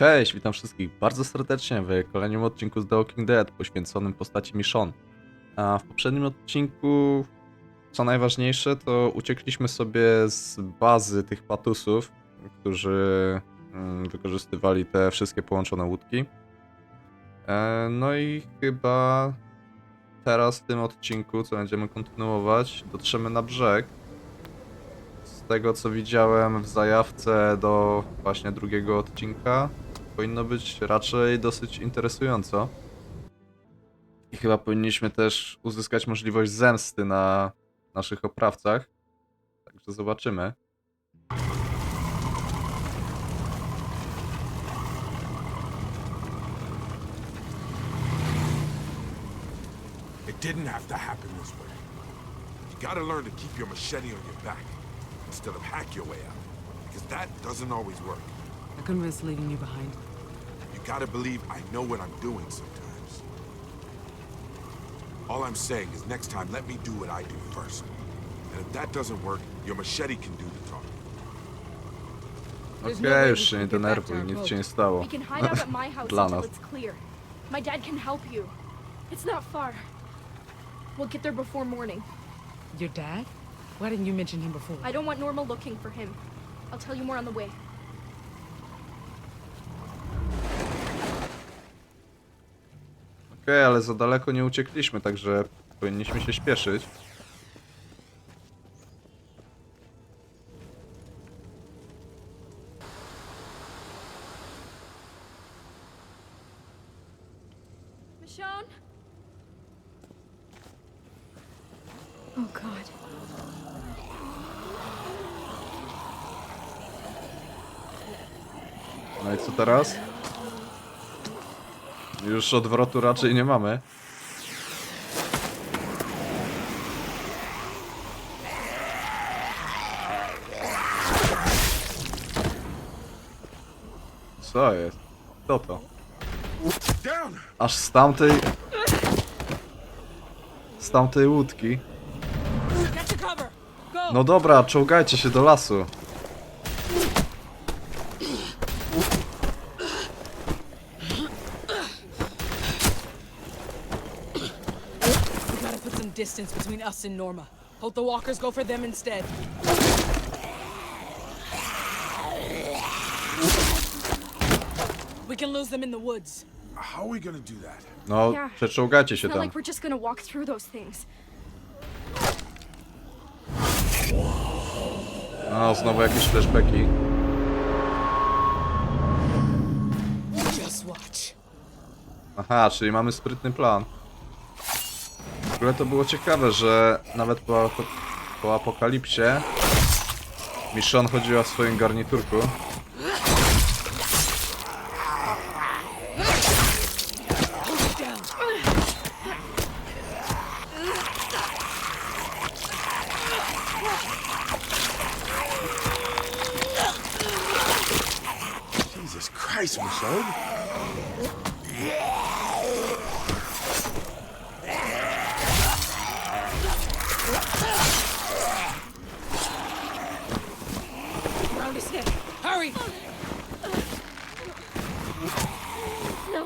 Cześć, witam wszystkich bardzo serdecznie w kolejnym odcinku z The Walking Dead poświęconym postaci Michonne. A w poprzednim odcinku, co najważniejsze, to uciekliśmy sobie z bazy tych patusów, którzy mm, wykorzystywali te wszystkie połączone łódki. E, no i chyba teraz w tym odcinku, co będziemy kontynuować, dotrzemy na brzeg. Z tego co widziałem w zajawce do właśnie drugiego odcinka, powinno być raczej dosyć interesująco. I chyba powinniśmy też uzyskać możliwość zemsty na naszych oprawcach. Także zobaczymy. It didn't have to happen this way. You gotta learn to keep your machete on your back instead of hack your way out. Because that doesn't always work. I couldn't risk leaving you behind. You gotta believe I know what I'm doing sometimes. All I'm saying is next time let me do what I do first. And if that doesn't work, your machete can do the talking. There's Okej, no way już we się can nie to denerwuj, our nic się nie stało. We can hide out at my house Dla until nas. it's clear. My dad can help you. It's not far. We'll get there before morning. Your dad? Why didn't you mention him before? I don't want Norma looking for him. I'll tell you more on the way. Ale za daleko nie uciekliśmy, także powinniśmy się śpieszyć. Michonne? Oh god. No i co teraz? Już odwrotu raczej nie mamy. Co jest? Co to? Aż z tamtej... Z tamtej łódki. No dobra, czołgajcie się do lasu. Distance between us and Norma. Hope the walkers go for them instead. We can lose them in the woods. How are we gonna do that? No, Yeah. przeczołgajcie It's się not tam. like we're just gonna walk through those things. No, znowu jakieś flashbacki. Just watch. Aha, czyli mamy sprytny plan. Ogóle to było ciekawe, że nawet po, po apokalipsie Michonne chodziła w swoim garniturku. Round his neck. Hurry! No.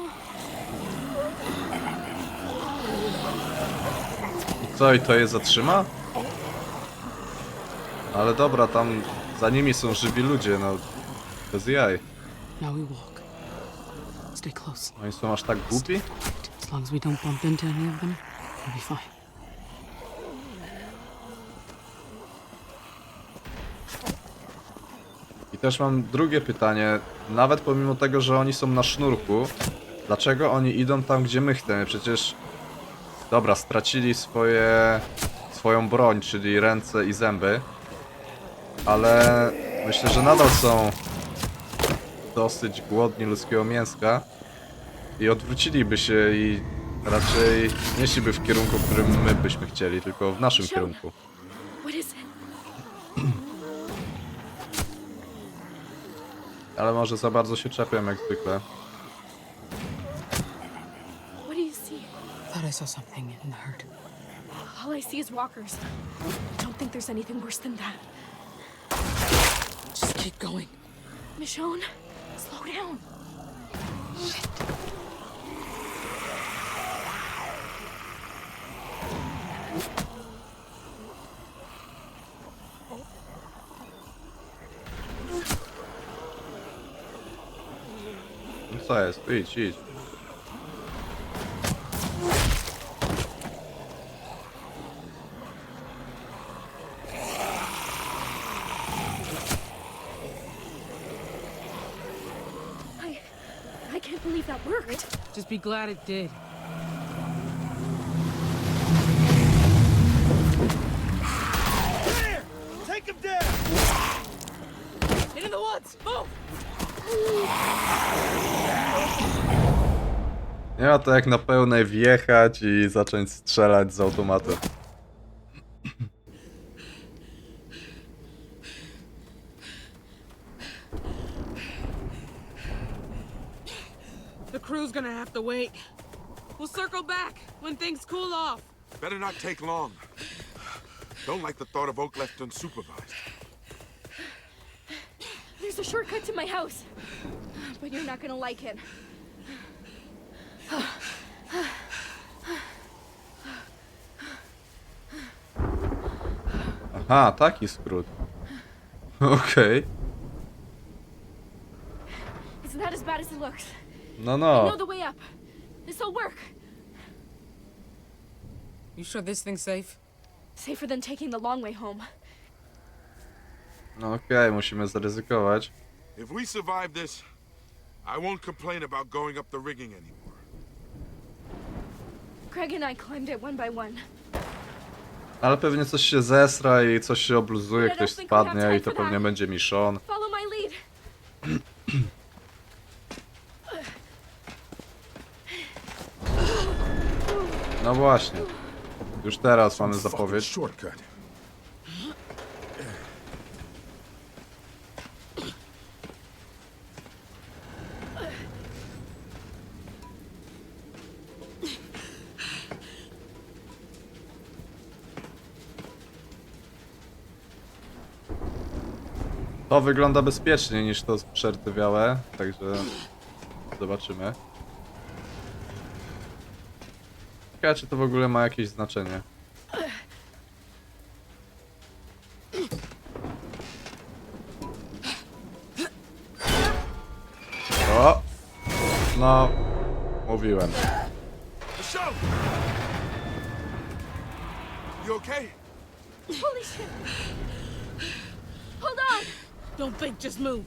Co, i to je zatrzyma? Ale dobra, tam za nimi są żywi ludzie, no bez jaj. Now we walk. Stay close. Oni są aż tak głupi? As long as we don't bump into any of them, we'll be fine. Też mam drugie pytanie. Nawet pomimo tego, że oni są na sznurku, dlaczego oni idą tam, gdzie my chcemy? Przecież. Dobra, stracili swoje. swoją broń, czyli ręce i zęby. Ale myślę, że nadal są dosyć głodni ludzkiego mięska. I odwróciliby się i raczej nie szliby w kierunku, w którym my byśmy chcieli, tylko w naszym kierunku. What is it? Ale może za bardzo się czepiam jak zwykle. What do you see? Thought I saw something in the herd. All I see is walkers. Don't think there's anything worse than that. Just keep going. Michonne, slow down. No co jest? Idź, idź. I, I can't believe that worked. Just be glad it did. Take him down! Into the woods! Move! Nie ma to jak na pełnej wjechać i zacząć strzelać z automatu. The crew's gonna have to wait. We'll circle back when things cool off. Better not take long. Don't like the thought of Oak left unsupervised. There's a shortcut to my house. But you're not gonna like it. Aha, taki skrót. Okej. It's not as bad as it looks. No I know no. the way up. This'll work. You sure this thing's safe? Safer than taking the long way home. No okej, musimy zaryzykować. If we survive this, I won't complain about going up the rigging anymore. Craig and I climbed it one by one. Ale pewnie coś się zesra i coś się obluzuje, ktoś spadnie i to pewnie będzie Michonne. Follow my lead. No właśnie. Już teraz mamy zapowiedź. shortcut. To wygląda bezpieczniej niż to przerdzewiałe, także zobaczymy. Ciekawe, czy to w ogóle ma jakieś znaczenie. O! No, mówiłem. Michelle! You okay? Holy shit. Hold on. Don't think, just move.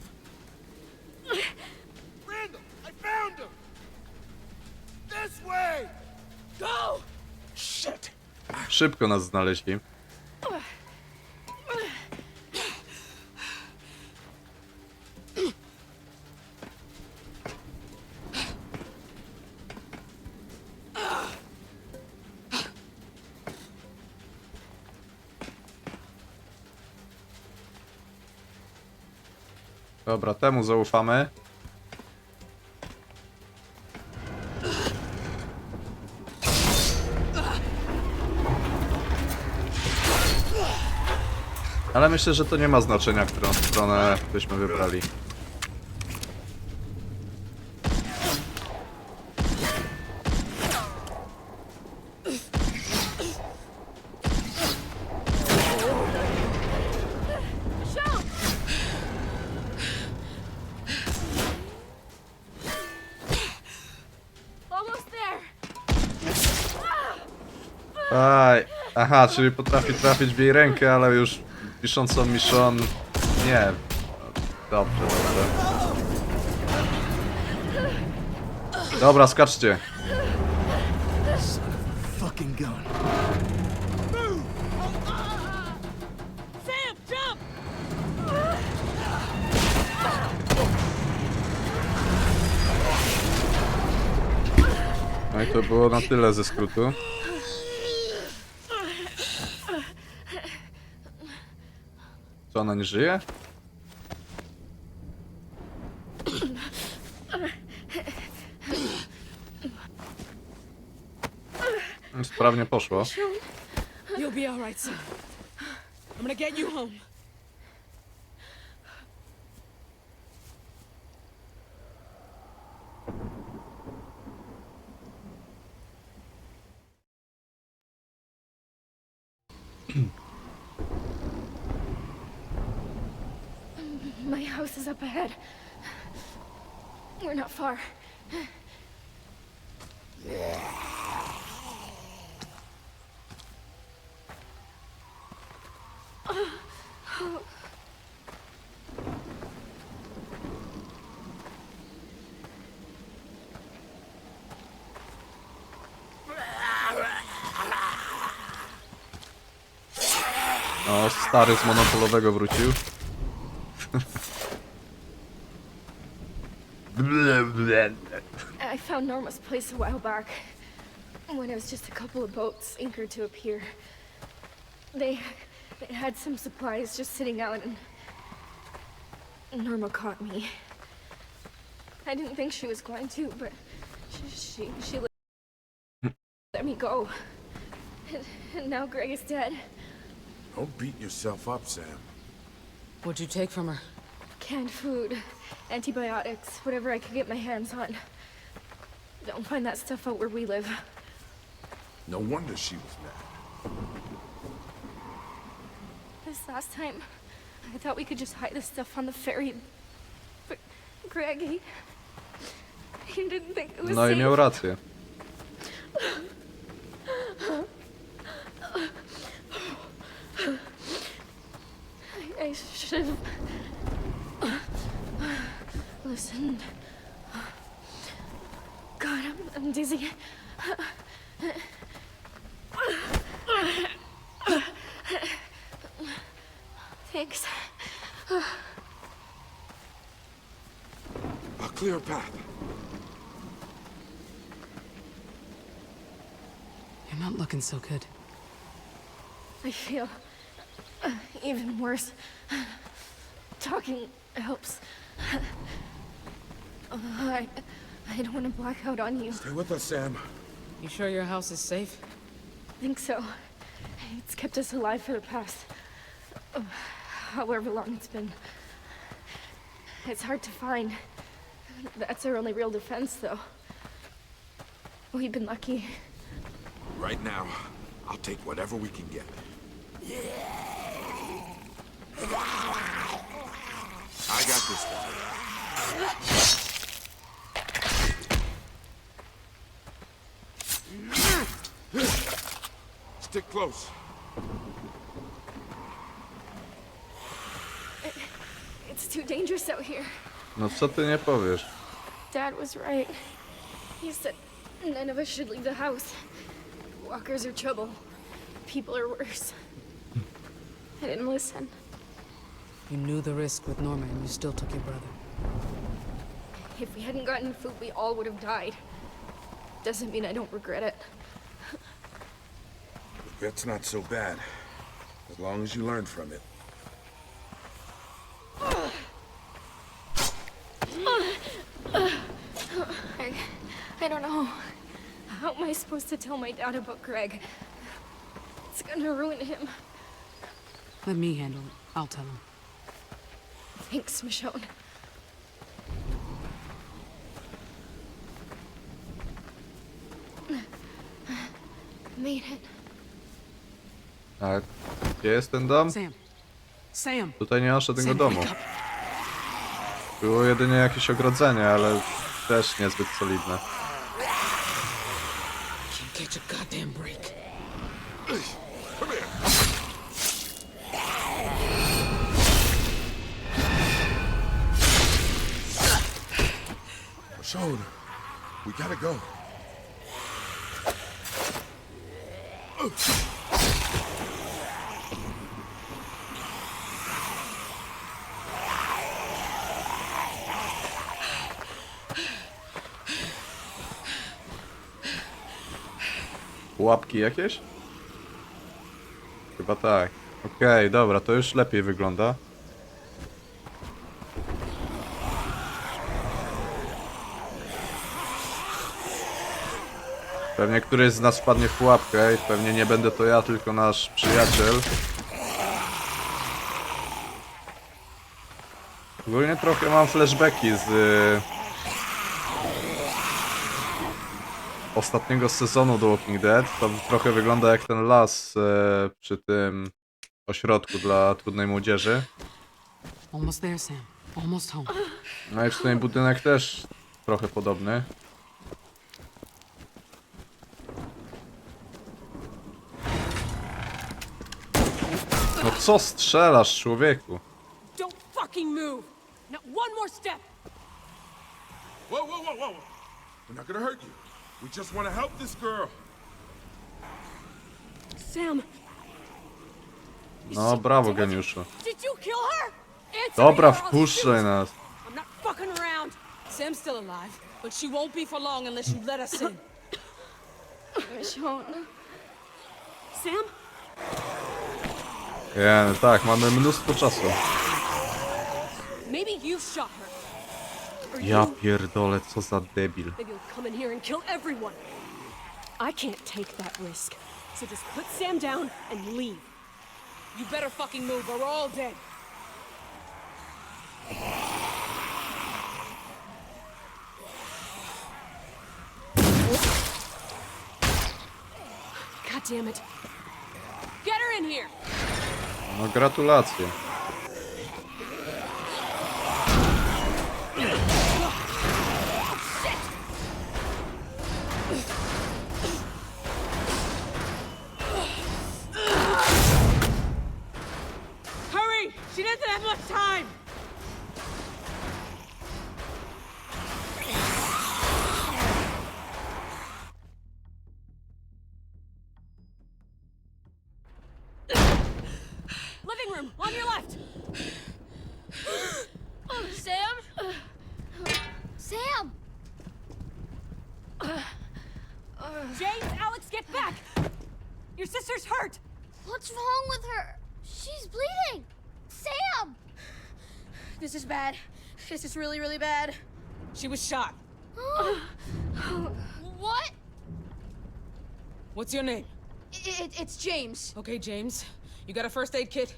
Randall, I found him! This way! Go! Shit! Szybko nas znaleźli. Dobra, temu zaufamy. Ale myślę, że to nie ma znaczenia, którą stronę byśmy wybrali. Aha, czyli potrafi trafić w jej rękę, ale już piszącą Michonne... Nie. Dobrze, dobrze. Dobra, skaczcie. No i to było na tyle ze skrótu. Ona nie żyje? Sprawnie poszło. You'll be all right. I'm gonna get you home. My house is up ahead. We're not far. O, stary z monopolowego wrócił. I found Norma's place a while back when it was just a couple of boats anchored to a pier. They, they had some supplies just sitting out, and Norma caught me. I didn't think she was going to, but she she, she let, let me go. And, and now Greg is dead. Don't beat yourself up, Sam. What'd you take from her? Canned food, antibiotics, whatever I could get my hands on. Don't find that stuff out where we live. No wonder she was mad. This last time, I thought we could just hide this stuff on the ferry. But Greg, he, he didn't think it was No i safe. miał rację. I, I should have listened. God, I'm, I'm dizzy. Thanks. A clear path. You're not looking so good. I feel even worse. Talking helps. Uh, I, I don't want to black out on you. Stay with us, Sam. You sure your house is safe? I think so. It's kept us alive for the past. uh, however long it's been. It's hard to find. That's our only real defense, though. We've been lucky. Right now, I'll take whatever we can get. I got this one. Stick close. It's too dangerous out here. No co ty nie powiesz? Dad was right. He said none of us should leave the house. Walkers are trouble. People are worse. I didn't listen. You knew the risk with Norma and you still took your brother. If we hadn't gotten food, we all would have died. Doesn't mean I don't regret it. Regret's not so bad. As long as you learn from it. I, I don't know. How am I supposed to tell my dad about Greg? It's gonna ruin him. Let me handle it. I'll tell him. Thanks, Michonne. Made it. A gdzie jest ten dom? Sam. Sam. Tutaj nie ma żadnego Sam, domu. wake up. Było jedynie jakieś ogrodzenie, ale też niezbyt solidne. Can't catch a goddamn break. Come here. Michonne, we gotta go. Pułapki jakieś? Chyba tak. Okej, dobra, to już lepiej wygląda. Pewnie któryś z nas wpadnie w pułapkę i pewnie nie będę to ja, tylko nasz przyjaciel. Ogólnie trochę mam flashbacki z y, ostatniego sezonu The Walking Dead. To trochę wygląda jak ten las e, przy tym ośrodku dla trudnej młodzieży. Almost there, Sam. Almost home. No i w sumie budynek też trochę podobny. No co strzelasz, człowieku? Don't fucking move! Not one more step! Whoa, whoa, whoa, whoa! We're not gonna hurt you. We just want to help this girl. Sam, No, brawo, geniuszu. did you kill her? Answer Dobra, me or I'll wpuszczaj shoot. nas. I'm not fucking around. Sam's still alive, but she won't be for long unless you let us in. Sam? No tak, mamy mnóstwo czasu. Maybe you shot her. Ja pierdolę, co za debil. Maybe you'll come in here and kill everyone. I can't take that risk. So just put Sam down and leave. You better fucking move or we're all dead. God damn it. Get her in here. No gratulacje. Much time! This is really, really bad. She was shot. what? What's your name? It- it's James. Okay, James. You got a first aid kit?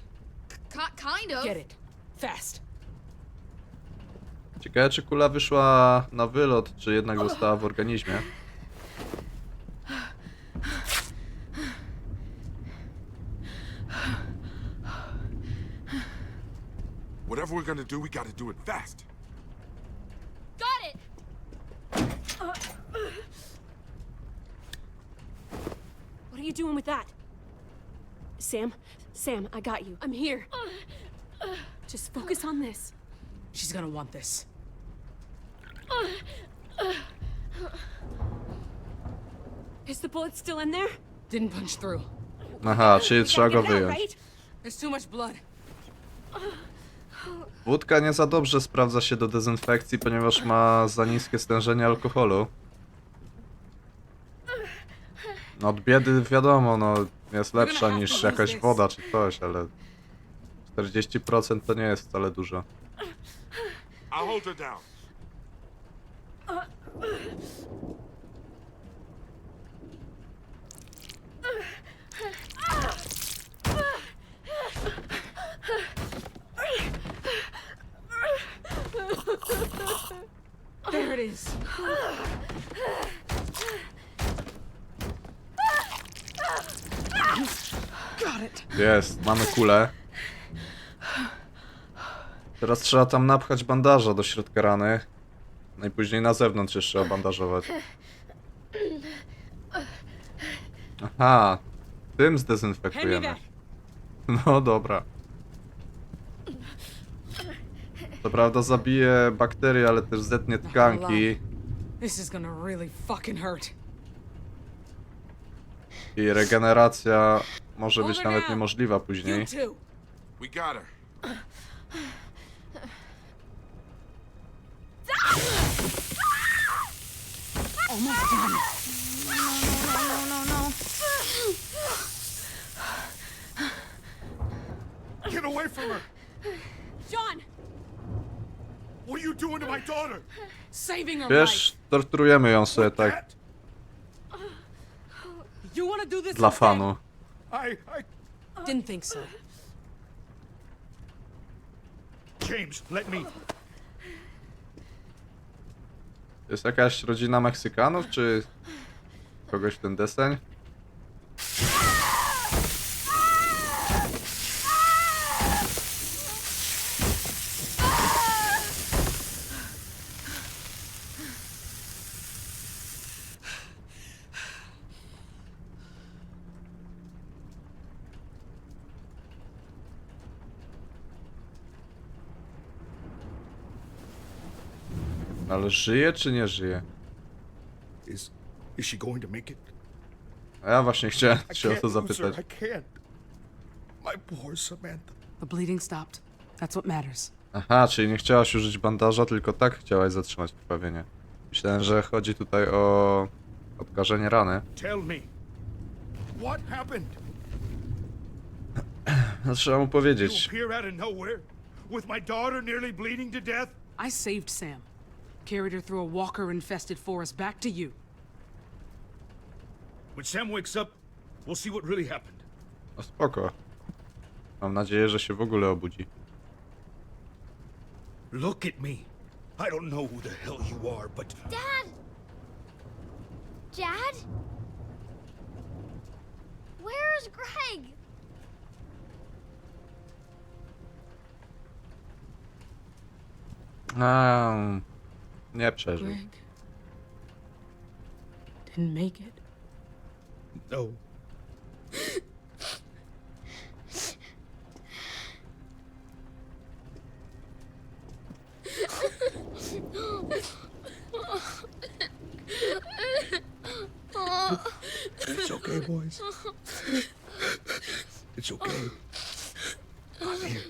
Ki kind of. Get it. Fast. Ciekawe, czy kula wyszła na wylot, czy jednak została w organizmie. Whatever we're gonna do, we gotta do it fast. Got it! What are you doing with that? Sam, Sam, I got you. I'm here. Just focus on this. She's gonna want this. Is the bullet still in there? Didn't punch through. Aha, czyli trzeba go Get it out, wyjąć. There's too much blood. Wódka nie za dobrze sprawdza się do dezynfekcji, ponieważ ma za niskie stężenie alkoholu. No od biedy wiadomo, no jest lepsza niż jakaś woda czy coś, ale 40% to nie jest wcale dużo. I'll hold her down. There it is. Got it. Jest, mamy kulę. Teraz trzeba tam napchać bandaża do środka rany. Najpóźniej na zewnątrz jeszcze obandażować. Aha, tym zdezynfekujemy. No dobra. To prawda zabije bakterie, ale też zetnie tkanki This is gonna really fucking hurt. i regeneracja może być nawet niemożliwa You później. too. We got her. Almost done. No, no, no. Get away from her! John, What are you doing to my daughter? saving her Wiesz, torturujemy ją sobie tak do this dla instead? fanu. I, I... Didn't think so. James, let me. Jest jakaś rodzina Meksykanów, czy kogoś w ten deseń? Ale żyje czy nie żyje? Is is she going to make it? A ja właśnie chciałem się o to zapytać. I can't. My poor Samantha. The bleeding stopped. That's what matters. Aha, czyli nie chciałaś użyć bandaża, tylko tak chciałaś zatrzymać krwawienie. Myślałem, że chodzi tutaj o odkażenie rany. Tell me. What happened? No, trzeba mu You powiedzieć. appear out of nowhere with my daughter nearly bleeding to death. I saved Sam. Carried her through a walker-infested forest back to you. When Sam wakes up, we'll see what really happened. No spoko. Mam nadzieję, że się w ogóle obudzi. Look at me. I don't know who the hell you are, but Dad! Dad? Where's Greg? A, nie przeżył. Greg didn't make it. no. It's okay, boys. It's okay. I'm here.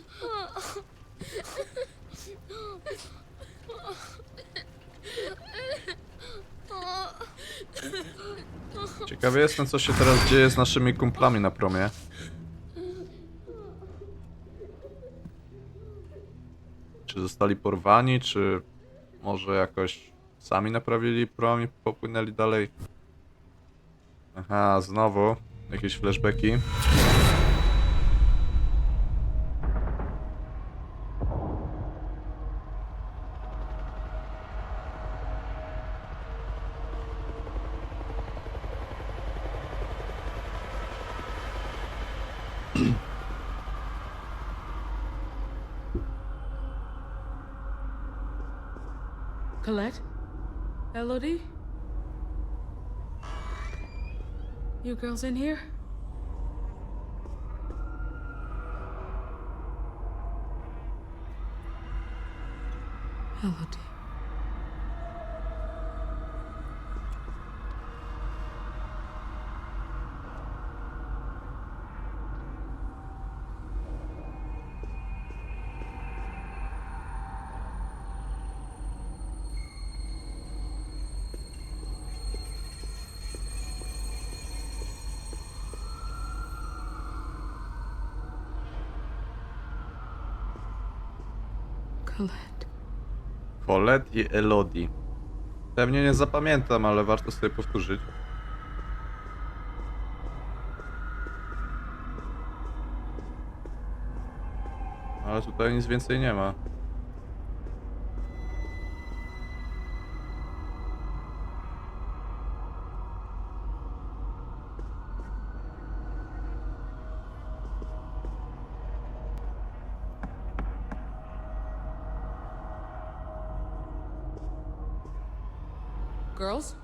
Ciekawy jestem, co się teraz dzieje z naszymi kumplami na promie. Czy zostali porwani, czy może jakoś sami naprawili prom i popłynęli dalej? Aha, znowu jakieś flashbacki. Girls in here? Colette. Colette i Elodie. Pewnie nie zapamiętam, ale warto sobie powtórzyć. Ale tutaj nic więcej nie ma. Girls?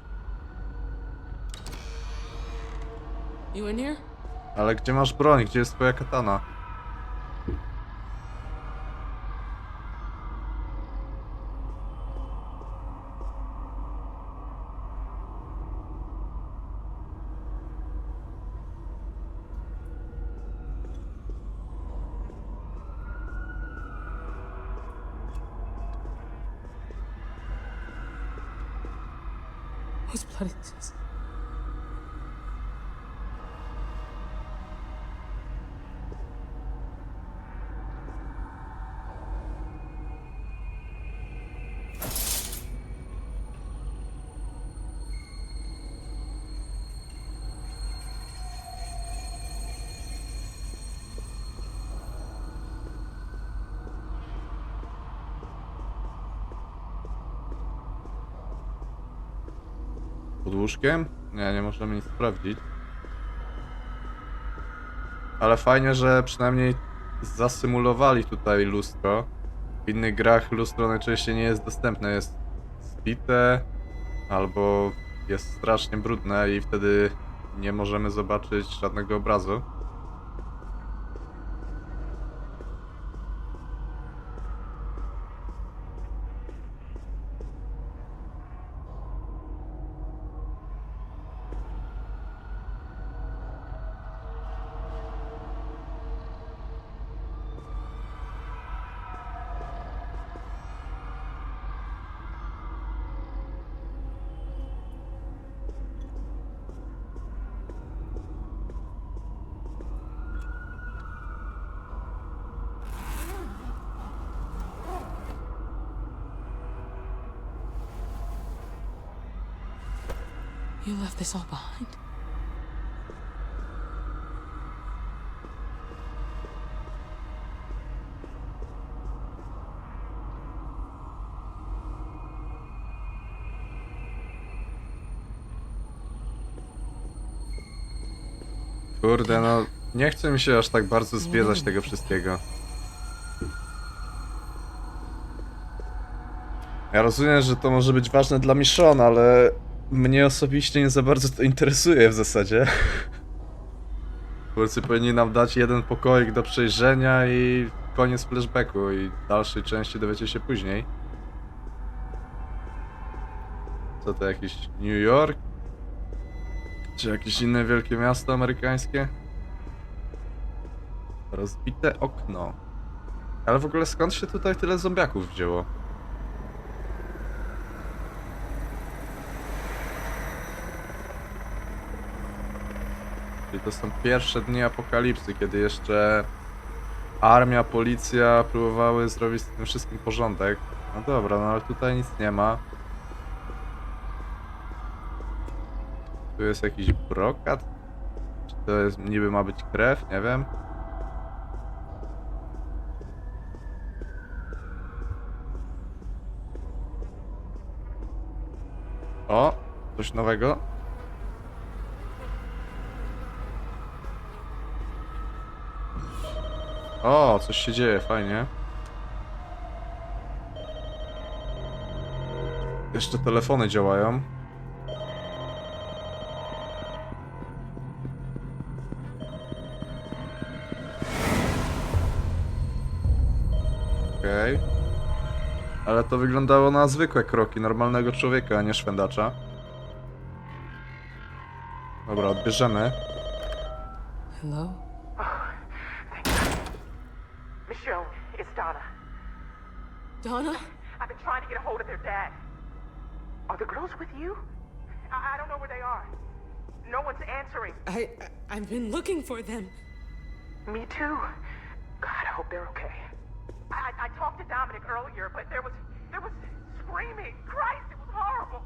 You in here? Ale gdzie masz broń? Gdzie jest twoja katana? Pod łóżkiem? Nie, nie możemy nic sprawdzić. Ale fajnie, że przynajmniej zasymulowali tutaj lustro. W innych grach lustro najczęściej nie jest dostępne, jest zbite albo jest strasznie brudne i wtedy nie możemy zobaczyć żadnego obrazu. You left this all behind? Kurde, no nie chce mi się aż tak bardzo zwiedzać tego wszystkiego. Ja rozumiem, że to może być ważne dla Michonne, ale mnie osobiście nie za bardzo to interesuje w zasadzie. Twórcy powinni nam dać jeden pokoik do przejrzenia i koniec flashbacku i dalszej części dowiecie się później. Co to jakiś New York? Czy jakieś inne wielkie miasto amerykańskie? Rozbite okno. Ale w ogóle skąd się tutaj tyle zombiaków wzięło? To są pierwsze dni apokalipsy, kiedy jeszcze armia, policja próbowały zrobić z tym wszystkim porządek. No dobra, no ale tutaj nic nie ma. Tu jest jakiś brokat? Czy to jest, niby ma być krew? Nie wiem. O, coś nowego. O, coś się dzieje, fajnie. Jeszcze telefony działają. Okej. Ale to wyglądało na zwykłe kroki normalnego człowieka, a nie szwendacza. Dobra, odbierzemy. Hello? Donna? I've been trying to get a hold of their dad. Are the girls with you? I, I don't know where they are. No one's answering. I, I I've been looking for them. Me too. God, I hope they're okay. I, I- talked to Dominic earlier, but there was there was screaming. Christ, it was horrible.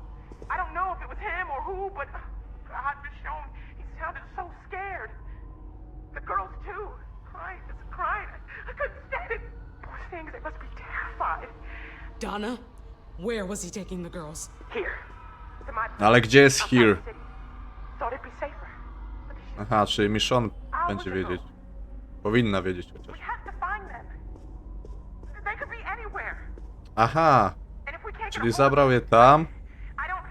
I don't know if it was him or who, but God, Michonne, he sounded so scared. The girls too, crying, just crying. I couldn't stand it. Poor things, they must be terrified. Donna, where was he taking the girls? Here. To my ale gdzie jest here? city. Thought it'd be safer. But they should- Aha, czyli Michonne będzie wiedzieć. Powinna wiedzieć We chociaż. have to find them. They could be anywhere. Aha, And if we can't get czyli a hold of zabrał je tam. I don't.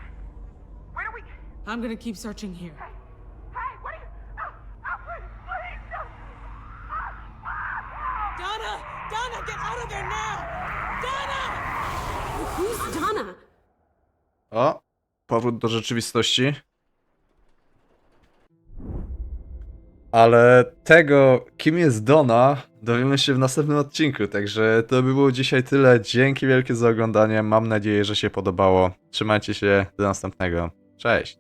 Where do we? I'm gonna keep searching here. Hey, what are you? Oh, oh, please, please, no. Donna! Donna, get out of there now! Donna! Who's Donna? O, powrót do rzeczywistości. Ale tego, kim jest Donna, dowiemy się w następnym odcinku. Także to by było dzisiaj tyle. Dzięki wielkie za oglądanie. Mam nadzieję, że się podobało. Trzymajcie się. Do następnego. Cześć.